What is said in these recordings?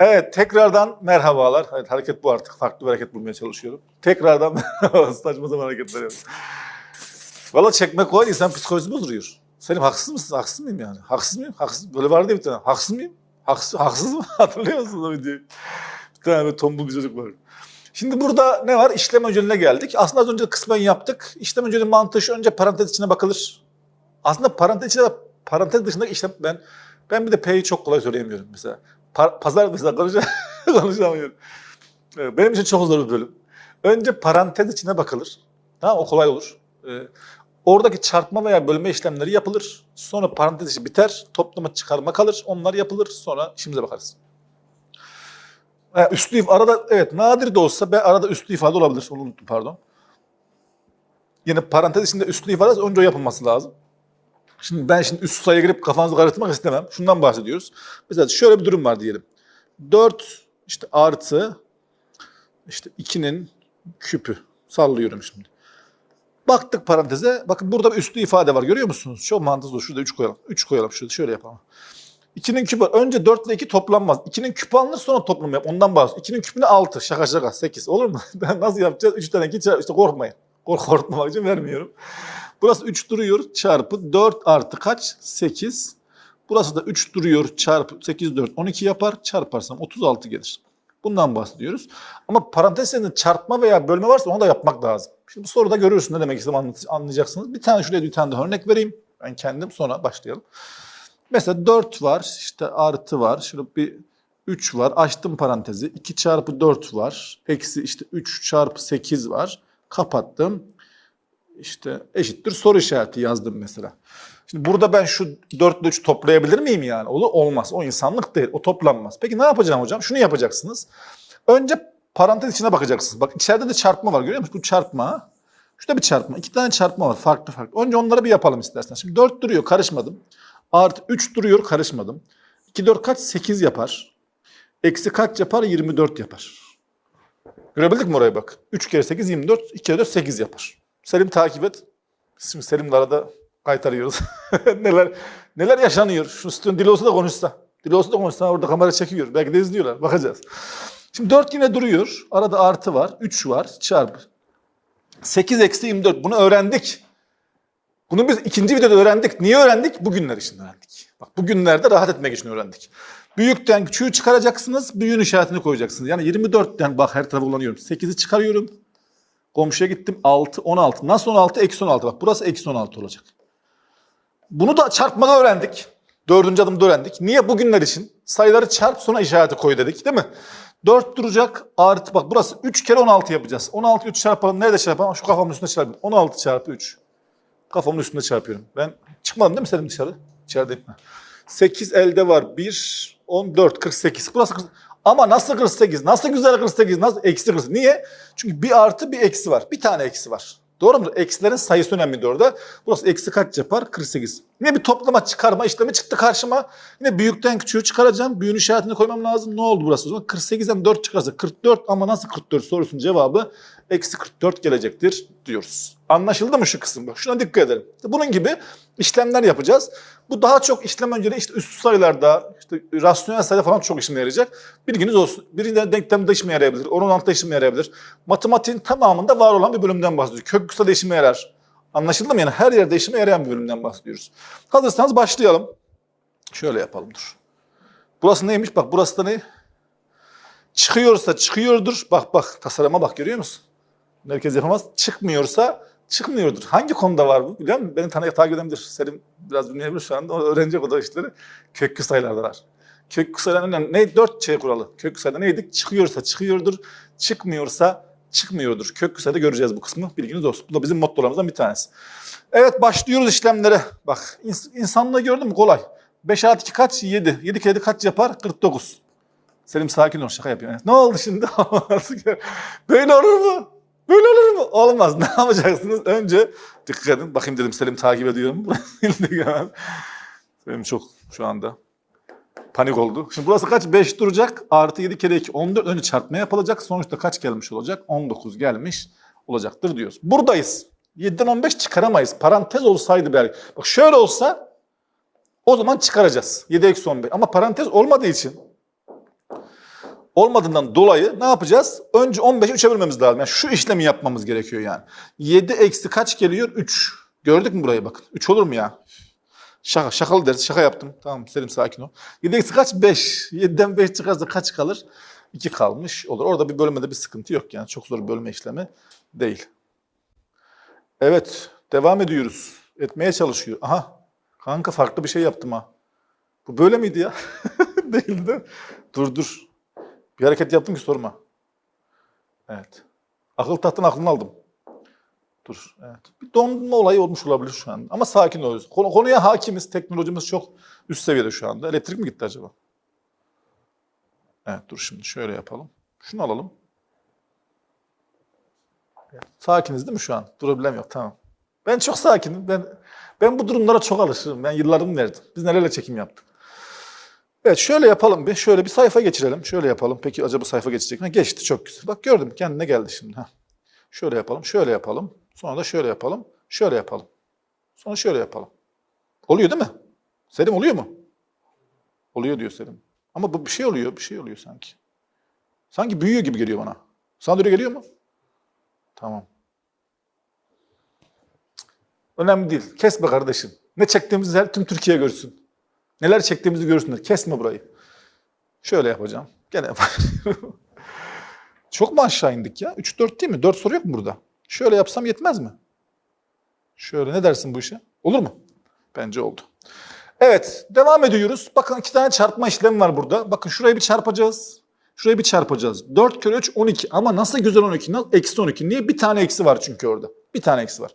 Evet tekrardan merhabalar. Evet, hareket bu artık. Farklı bir hareket bulmaya çalışıyorum. Tekrardan. Saçma sapan hareketler yapıyorum. Valla çekmek kolay insan psikolojisi bozuluyor. Selim haksız mısın? Haksız mıyım yani? Haksız mıyım? Haksız. Böyle vardı ya bir tane. Haksız mıyım? Haksız, haksız mı? Hatırlıyor musunuz o videoyu? Bir tane böyle tombul bir çocuk var. Şimdi burada ne var? İşlem önceliğine geldik. Aslında az önce kısmen yaptık. İşlem önceliği mantığı şu önce parantez içine bakılır. Aslında parantez içine parantez dışındaki işlem ben ben bir de P'yi çok kolay söyleyemiyorum mesela. Pa- pazar mesela konuşa- konuşamıyorum. Benim için çok zor bir bölüm. Önce parantez içine bakılır. Tamam o kolay olur. Ee, oradaki çarpma veya bölme işlemleri yapılır. Sonra parantez içi biter. Toplama çıkarma kalır. Onlar yapılır. Sonra işimize bakarız. Ha, üslü if- arada evet nadir de olsa ben arada üslü ifade olabilir. Onu unuttum pardon. Yine parantez içinde üslü ifade önce o yapılması lazım. Şimdi ben şimdi üst sayıya girip kafanızı karıştırmak istemem. Şundan bahsediyoruz. Mesela şöyle bir durum var diyelim. 4 işte artı işte 2'nin küpü. Sallıyorum şimdi. Baktık paranteze. Bakın burada bir üslü ifade var. Görüyor musunuz? Çok mantıklı. Şurada 3 koyalım. 3 koyalım. Şurada şöyle yapalım. 2'nin küpü. Önce 4 ile 2 toplanmaz. 2'nin küpü alınır sonra toplam yap. Ondan bahsediyoruz. 2'nin küpüne 6. Şaka şaka 8. Olur mu? Ben nasıl yapacağız? 3 tane 2 çarpı. İşte korkmayın. Kork korkmamak için vermiyorum. Burası 3 duruyor çarpı 4 artı kaç? 8. Burası da 3 duruyor çarpı 8 4 12 yapar. Çarparsam 36 gelir. Bundan bahsediyoruz. Ama parantez içinde çarpma veya bölme varsa onu da yapmak lazım. Şimdi bu soruda görürsün ne demek anlat- anlayacaksınız. Bir tane şuraya bir tane daha örnek vereyim. Ben kendim sonra başlayalım. Mesela 4 var, işte artı var. Şurada bir 3 var. Açtım parantezi. 2 çarpı 4 var. Eksi işte 3 çarpı 8 var. Kapattım. İşte eşittir soru işareti yazdım mesela. Şimdi burada ben şu 4 ile 3 toplayabilir miyim yani? Olur olmaz. O insanlık değil. O toplanmaz. Peki ne yapacağım hocam? Şunu yapacaksınız. Önce parantez içine bakacaksınız. Bak içeride de çarpma var görüyor musunuz? Bu çarpma. Şurada bir çarpma. iki tane çarpma var farklı farklı. Önce onları bir yapalım isterseniz. Şimdi 4 duruyor karışmadım. Artı 3 duruyor karışmadım. 2 4 kaç? 8 yapar. Eksi kaç yapar? 24 yapar. Görebildik mi oraya bak? 3 kere 8 24, 2 kere 4 8 yapar. Selim takip et. Şimdi Selim'le arada kaytarıyoruz. neler neler yaşanıyor. Şu stüdyon Dilosu da konuşsa. Dilosu da konuşsa orada kamera çekiyor. Belki de izliyorlar. Bakacağız. Şimdi 4 yine duruyor. Arada artı var. 3 var. Çarpı. 8 eksi 24. Bunu öğrendik. Bunu biz ikinci videoda öğrendik. Niye öğrendik? Bugünler için öğrendik. Bak bugünlerde rahat etmek için öğrendik. Büyükten küçüğü çıkaracaksınız. Büyüğün işaretini koyacaksınız. Yani 24'ten bak her tarafı kullanıyorum. 8'i çıkarıyorum. Komşuya gittim 6, 16. Nasıl 16? Eksi 16. Bak burası eksi 16 olacak. Bunu da çarpmada öğrendik. Dördüncü adımda öğrendik. Niye? Bugünler için. Sayıları çarp sonra işareti koy dedik değil mi? 4 duracak artı bak burası 3 kere 16 yapacağız. 16 3 çarpalım. Nerede çarpalım? Şu kafamın üstünde çarpayım. 16 çarpı 3. Kafamın üstünde çarpıyorum. Ben çıkmadım değil mi Selim dışarı? İçerideyim. 8 elde var. 1, 14, 48. Burası 48. Ama nasıl 48? Nasıl güzel 48? Nasıl eksi 48? Niye? Çünkü bir artı bir eksi var. Bir tane eksi var. Doğru mu? Eksilerin sayısı önemli orada. Burası eksi kaç yapar? 48. Yine bir toplama çıkarma işlemi çıktı karşıma. Yine büyükten küçüğü çıkaracağım. Büyüğün işaretini koymam lazım. Ne oldu burası o zaman? 48'den 4 çıkarsa 44 ama nasıl 44 sorusunun cevabı eksi 44 gelecektir diyoruz. Anlaşıldı mı şu kısım? Şuna dikkat edelim. Bunun gibi işlemler yapacağız. Bu daha çok işlem önceliği işte üst sayılarda, işte rasyonel sayıda falan çok işime yarayacak. Bilginiz olsun. Birinde denklemde işime yarayabilir, orantıda işime yarayabilir. Matematiğin tamamında var olan bir bölümden bahsediyoruz. Kök kısa da işime yarar. Anlaşıldı mı? Yani her yerde işime yarayan bir bölümden bahsediyoruz. Hazırsanız başlayalım. Şöyle yapalım dur. Burası neymiş? Bak burası da ne? Çıkıyorsa çıkıyordur. Bak bak tasarıma bak görüyor musun? Herkes yapamaz. Çıkmıyorsa çıkmıyordur. Hangi konuda var bu biliyor musun? Beni tanı takip edebilir. Selim biraz bilmeyebilir şu anda. O öğrenecek o da işleri. Köklü sayılarda var. Köklü sayıların önemli. Ne? Dört şey kuralı. Köklü sayıda neydi? Çıkıyorsa çıkıyordur. Çıkmıyorsa çıkmıyordur. Köklü sayıda göreceğiz bu kısmı. Bilginiz olsun. Bu da bizim mottolarımızdan bir tanesi. Evet başlıyoruz işlemlere. Bak ins- insanlığı gördün mü? Kolay. 5 artı 2 kaç? 7. 7 kere kaç yapar? 49. Selim sakin ol şaka yapıyor. Ne oldu şimdi? Böyle olur mu? Böyle olur mu? Olmaz. Ne yapacaksınız? Önce dikkat edin. Bakayım dedim Selim takip ediyorum. Selim çok şu anda panik oldu. Şimdi burası kaç? 5 duracak. Artı 7 kere 2. 14 önce çarpma yapılacak. Sonuçta kaç gelmiş olacak? 19 gelmiş olacaktır diyoruz. Buradayız. 7'den 15 çıkaramayız. Parantez olsaydı belki. Bak şöyle olsa o zaman çıkaracağız. 7 eksi 15. Ama parantez olmadığı için olmadığından dolayı ne yapacağız? Önce 15'i 3'e bölmemiz lazım. Yani şu işlemi yapmamız gerekiyor yani. 7 eksi kaç geliyor? 3. Gördük mü burayı bakın. 3 olur mu ya? Şaka, şakalı deriz. Şaka yaptım. Tamam Selim sakin ol. 7 eksi kaç? 5. 7'den 5 çıkarsa kaç kalır? 2 kalmış olur. Orada bir bölmede bir sıkıntı yok yani. Çok zor bölme işlemi değil. Evet. Devam ediyoruz. Etmeye çalışıyor. Aha. Kanka farklı bir şey yaptım ha. Bu böyle miydi ya? Değildi. Dur dur. Bir hareket yaptım ki sorma. Evet. Akıl tahtın aklını aldım. Dur. Evet. Bir donma olayı olmuş olabilir şu an. Ama sakin oluyoruz. Konu, konuya hakimiz. Teknolojimiz çok üst seviyede şu anda. Elektrik mi gitti acaba? Evet dur şimdi şöyle yapalım. Şunu alalım. Evet, Sakiniz değil mi şu an? Durabilen yok. Tamam. Ben çok sakinim. Ben ben bu durumlara çok alışırım. Ben yıllarımı verdim. Biz nelerle çekim yaptık. Evet şöyle yapalım bir. Şöyle bir sayfa geçirelim. Şöyle yapalım. Peki acaba sayfa geçecek mi? Geçti çok güzel. Bak gördüm kendine geldi şimdi. Ha. Şöyle yapalım. Şöyle yapalım. Sonra da şöyle yapalım. Şöyle yapalım. Sonra şöyle yapalım. Oluyor değil mi? Selim oluyor mu? Oluyor diyor Selim. Ama bu bir şey oluyor. Bir şey oluyor sanki. Sanki büyüyor gibi geliyor bana. Sana öyle geliyor mu? Tamam. Önemli değil. Kesme kardeşim. Ne çektiğimizi her tüm Türkiye görsün. Neler çektiğimizi görsünler. Kesme burayı. Şöyle yapacağım. Gene. Çok mu aşağı indik ya? 3-4 değil mi? 4 soru yok mu burada? Şöyle yapsam yetmez mi? Şöyle ne dersin bu işe? Olur mu? Bence oldu. Evet, devam ediyoruz. Bakın iki tane çarpma işlemi var burada. Bakın şurayı bir çarpacağız. Şurayı bir çarpacağız. 4 kere 3 12 ama nasıl güzel 12? Nasıl? Eksi 12. Niye? Bir tane eksi var çünkü orada. Bir tane eksi var.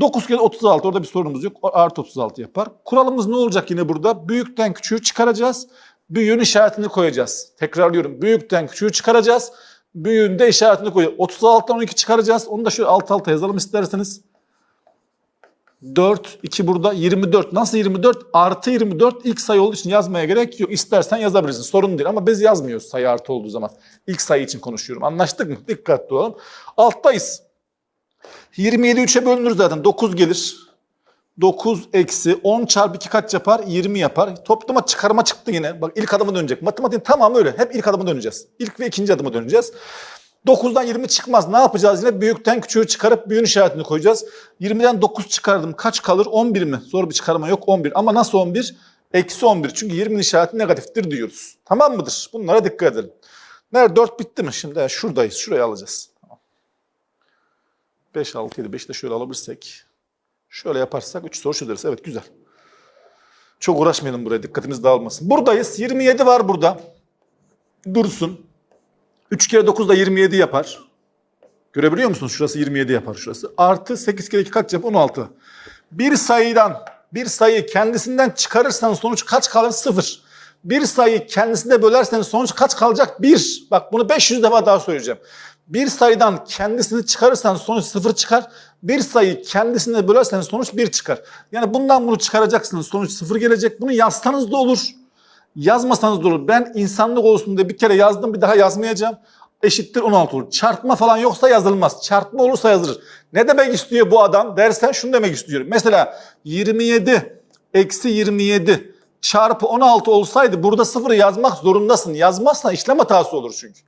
9 kere 36 orada bir sorunumuz yok. Artı 36 yapar. Kuralımız ne olacak yine burada? Büyükten küçüğü çıkaracağız. Büyüğün işaretini koyacağız. Tekrarlıyorum. Büyükten küçüğü çıkaracağız. Büyüğün de işaretini koyacağız. 36'dan 12 çıkaracağız. Onu da şöyle alt alta yazalım isterseniz. 4, 2 burada 24. Nasıl 24? Artı 24 ilk sayı olduğu için yazmaya gerek yok. İstersen yazabilirsin. Sorun değil ama biz yazmıyoruz sayı artı olduğu zaman. İlk sayı için konuşuyorum. Anlaştık mı? Dikkatli olalım. Alttayız. 27 3'e bölünür zaten. 9 gelir. 9 eksi 10 çarpı 2 kaç yapar? 20 yapar. Toplama çıkarma çıktı yine. Bak ilk adıma dönecek. Matematiğin tamamı öyle. Hep ilk adıma döneceğiz. İlk ve ikinci adıma döneceğiz. 9'dan 20 çıkmaz. Ne yapacağız yine? Büyükten küçüğü çıkarıp büyüğün işaretini koyacağız. 20'den 9 çıkardım. Kaç kalır? 11 mi? Zor bir çıkarma yok. 11. Ama nasıl 11? Eksi 11. Çünkü 20'nin işareti negatiftir diyoruz. Tamam mıdır? Bunlara dikkat edelim. Nerede? 4 bitti mi? Şimdi şuradayız. Şurayı alacağız. 5, 6, 7, 5 de şöyle alabilirsek. Şöyle yaparsak 3 soru çözeriz. Evet güzel. Çok uğraşmayalım buraya. Dikkatimiz dağılmasın. Buradayız. 27 var burada. Dursun. 3 kere 9 da 27 yapar. Görebiliyor musunuz? Şurası 27 yapar şurası. Artı 8 kere 2 kaç yapar? 16. Bir sayıdan bir sayı kendisinden çıkarırsan sonuç kaç kalır? 0. Bir sayı kendisinde bölersen sonuç kaç kalacak? 1. Bak bunu 500 defa daha söyleyeceğim. Bir sayıdan kendisini çıkarırsan sonuç 0 çıkar. Bir sayı kendisine bölersen sonuç 1 çıkar. Yani bundan bunu çıkaracaksınız. Sonuç 0 gelecek. Bunu yazsanız da olur. Yazmasanız da olur. Ben insanlık olsun diye bir kere yazdım bir daha yazmayacağım. Eşittir 16 olur. Çarpma falan yoksa yazılmaz. Çarpma olursa yazılır. Ne demek istiyor bu adam dersen şunu demek istiyorum. Mesela 27 eksi 27 çarpı 16 olsaydı burada sıfırı yazmak zorundasın. Yazmazsan işlem hatası olur çünkü.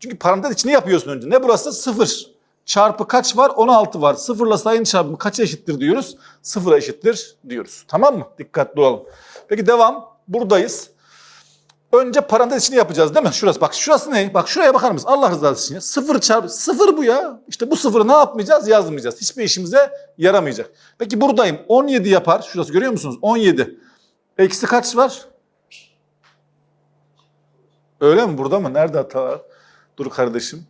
Çünkü parantez içine yapıyorsun önce. Ne burası? Sıfır. Çarpı kaç var? 16 var. Sıfırla sayının çarpımı kaça eşittir diyoruz? Sıfıra eşittir diyoruz. Tamam mı? Dikkatli olalım. Peki devam. Buradayız. Önce parantez içini yapacağız değil mi? Şurası bak şurası ne? Bak şuraya bakar mısın? Allah rızası için ya. Sıfır çarpı sıfır bu ya. İşte bu sıfırı ne yapmayacağız? Yazmayacağız. Hiçbir işimize yaramayacak. Peki buradayım. 17 yapar. Şurası görüyor musunuz? 17. Eksi kaç var? Öyle mi? Burada mı? Nerede hata var? Dur kardeşim.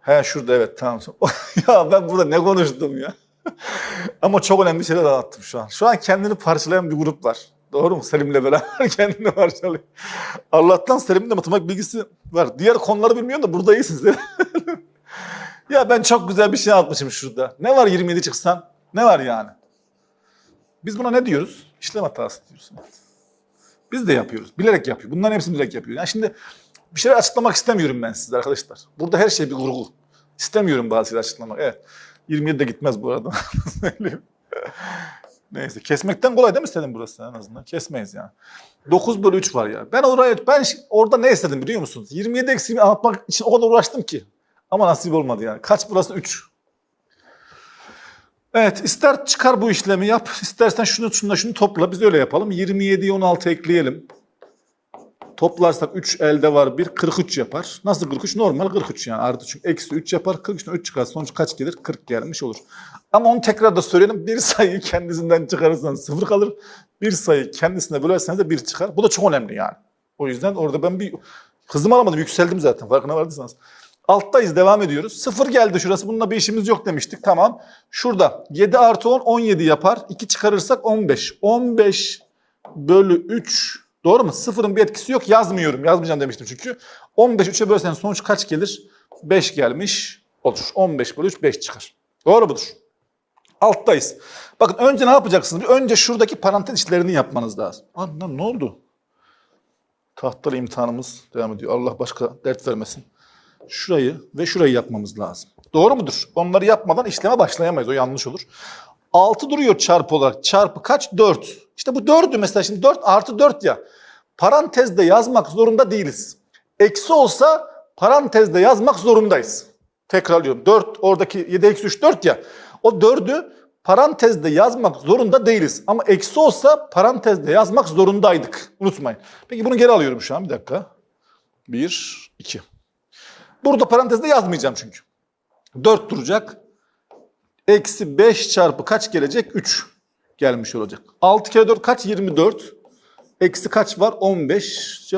He şurada evet tamam. ya ben burada ne konuştum ya? Ama çok önemli şeyler anlattım şu an. Şu an kendini parçalayan bir grup var. Doğru mu? Selim'le beraber kendini parçalıyor. Allah'tan Selim'in de matematik bilgisi var. Diğer konuları bilmiyorum da burada iyisiniz değil mi? ya ben çok güzel bir şey anlatmışım şurada. Ne var 27 çıksan? Ne var yani? Biz buna ne diyoruz? İşlem hatası diyoruz. Biz de yapıyoruz. Bilerek yapıyor. Bunların hepsini bilerek yapıyor. Yani şimdi bir şeyler açıklamak istemiyorum ben size arkadaşlar. Burada her şey bir kurgu. İstemiyorum bazı şeyler açıklamak. Evet. 27'de gitmez bu arada. Neyse kesmekten kolay değil mi senin burası en azından? Kesmeyiz yani. 9 bölü 3 var ya. Ben oraya ben orada ne istedim biliyor musunuz? 27 eksiğimi anlatmak için o kadar uğraştım ki. Ama nasip olmadı yani. Kaç burası? 3. Evet ister çıkar bu işlemi yap. istersen şunu şunu şunu topla. Biz öyle yapalım. 27'yi 16 ekleyelim. Toplarsak 3 elde var 1 43 yapar. Nasıl 43? Normal 43 yani artı çünkü eksi 3 yapar. 43'ten 3 çıkar. Sonuç kaç gelir? 40 gelmiş olur. Ama onu tekrar da söyleyelim. Bir sayıyı kendisinden çıkarırsanız 0 kalır. Bir sayı kendisine bölerseniz de 1 çıkar. Bu da çok önemli yani. O yüzden orada ben bir hızımı alamadım. Yükseldim zaten farkına vardıysanız. Alttayız devam ediyoruz. 0 geldi şurası. Bununla bir işimiz yok demiştik. Tamam. Şurada 7 artı 10 17 yapar. 2 çıkarırsak 15. 15 bölü 3 Doğru mu? Sıfırın bir etkisi yok. Yazmıyorum. Yazmayacağım demiştim çünkü. 15 3'e bölsen sonuç kaç gelir? 5 gelmiş olur. 15 bölü 3 5 çıkar. Doğru mudur? Alttayız. Bakın önce ne yapacaksınız? Bir Önce şuradaki parantez işlerini yapmanız lazım. Anlam ne oldu? Tahtalı imtihanımız devam ediyor. Allah başka dert vermesin. Şurayı ve şurayı yapmamız lazım. Doğru mudur? Onları yapmadan işleme başlayamayız. O yanlış olur. 6 duruyor çarpı olarak. Çarpı kaç? 4. İşte bu 4'ü mesela şimdi 4 artı 4 ya. Parantezde yazmak zorunda değiliz. Eksi olsa parantezde yazmak zorundayız. Tekrarlıyorum. 4 oradaki 7 eksi 3 4 ya. O 4'ü parantezde yazmak zorunda değiliz. Ama eksi olsa parantezde yazmak zorundaydık. Unutmayın. Peki bunu geri alıyorum şu an. Bir dakika. 1, 2. Burada parantezde yazmayacağım çünkü. 4 duracak. Eksi 5 çarpı kaç gelecek? 3 gelmiş olacak. 6 kere 4 kaç? 24. Eksi kaç var? 15.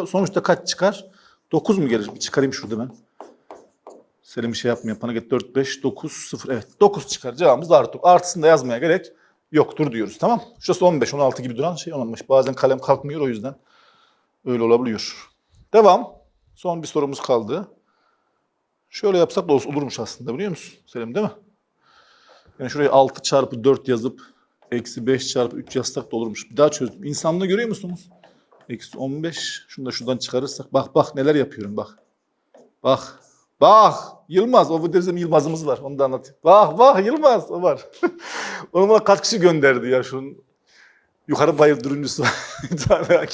Sonuçta kaç çıkar? 9 mu gelir? Bir çıkarayım şurada ben. Selim bir şey yapmıyor. Panik 4, 5, 9, 0. Evet 9 çıkar. Cevabımız artı. Artısını da yazmaya gerek yoktur diyoruz. Tamam Şurası 15, 16 gibi duran şey olmamış. Bazen kalem kalkmıyor o yüzden öyle olabiliyor. Devam. Son bir sorumuz kaldı. Şöyle yapsak da olurmuş aslında biliyor musun Selim değil mi? Yani şuraya 6 çarpı 4 yazıp eksi 5 çarpı 3 yazsak da olurmuş. Bir daha çözdüm. İnsanlığı görüyor musunuz? Eksi 15. Şunu da şuradan çıkarırsak. Bak bak neler yapıyorum bak. Bak. Bak. Yılmaz. O bizim Yılmaz'ımız var. Onu da anlatayım. Bak bak Yılmaz. O var. Onu bana kaç kişi gönderdi ya şunun. Yukarı bayır dürüncüsü. bir tane.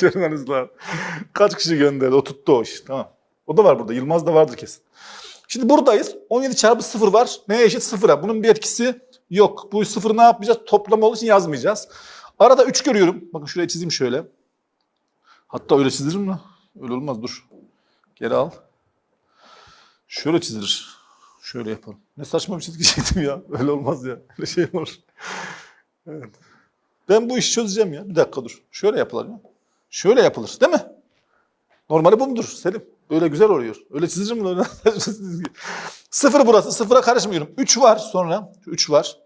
Kaç kişi gönderdi. O tuttu o iş. Tamam. O da var burada. Yılmaz da vardır kesin. Şimdi buradayız. 17 çarpı 0 var. Neye eşit? 0'a. Bunun bir etkisi yok. Bu sıfırı ne yapmayacağız? Toplama olduğu için yazmayacağız. Arada 3 görüyorum. Bakın şuraya çizeyim şöyle. Hatta öyle çizilir mi? Öyle olmaz dur. Geri al. Şöyle çizilir. Şöyle yapalım. Ne saçma bir çizgi çektim ya. Öyle olmaz ya. Öyle şey olur. Evet. Ben bu işi çözeceğim ya. Bir dakika dur. Şöyle yapılır ya. Şöyle yapılır değil mi? Normali bu mudur Selim? Böyle güzel oluyor. Öyle çizilir mi? Öyle çizgi. Sıfır burası. Sıfıra karışmıyorum. 3 var sonra. 3 var.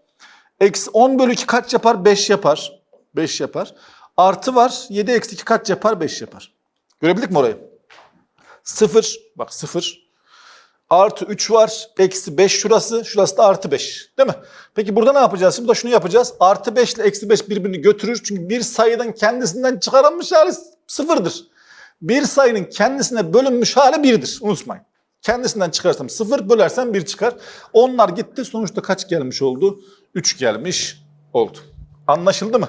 Eksi 10 bölü 2 kaç yapar? 5 yapar. 5 yapar. Artı var. 7 eksi 2 kaç yapar? 5 yapar. Görebildik mi orayı? 0. Bak 0. Artı 3 var. Eksi 5 şurası. Şurası da artı 5. Değil mi? Peki burada ne yapacağız? Şimdi da şunu yapacağız. Artı 5 ile eksi 5 birbirini götürür. Çünkü bir sayıdan kendisinden çıkarılmış hali sıfırdır. Bir sayının kendisine bölünmüş hali birdir. Unutmayın. Kendisinden çıkarsam 0 bölersem 1 çıkar. Onlar gitti. Sonuçta kaç gelmiş oldu? 3 gelmiş oldu. Anlaşıldı mı?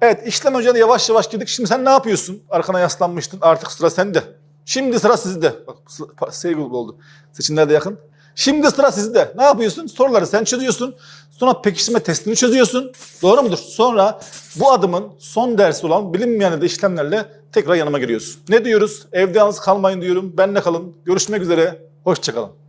Evet işlem hocada yavaş yavaş girdik. Şimdi sen ne yapıyorsun? Arkana yaslanmıştın. Artık sıra sende. Şimdi sıra sizde. Bak sevgili oldu. Seçimler de yakın. Şimdi sıra sizde. Ne yapıyorsun? Soruları sen çözüyorsun. Sonra pekiştirme testini çözüyorsun. Doğru mudur? Sonra bu adımın son dersi olan bilinmeyen de işlemlerle tekrar yanıma geliyorsun. Ne diyoruz? Evde yalnız kalmayın diyorum. Benle kalın. Görüşmek üzere. Hoşçakalın.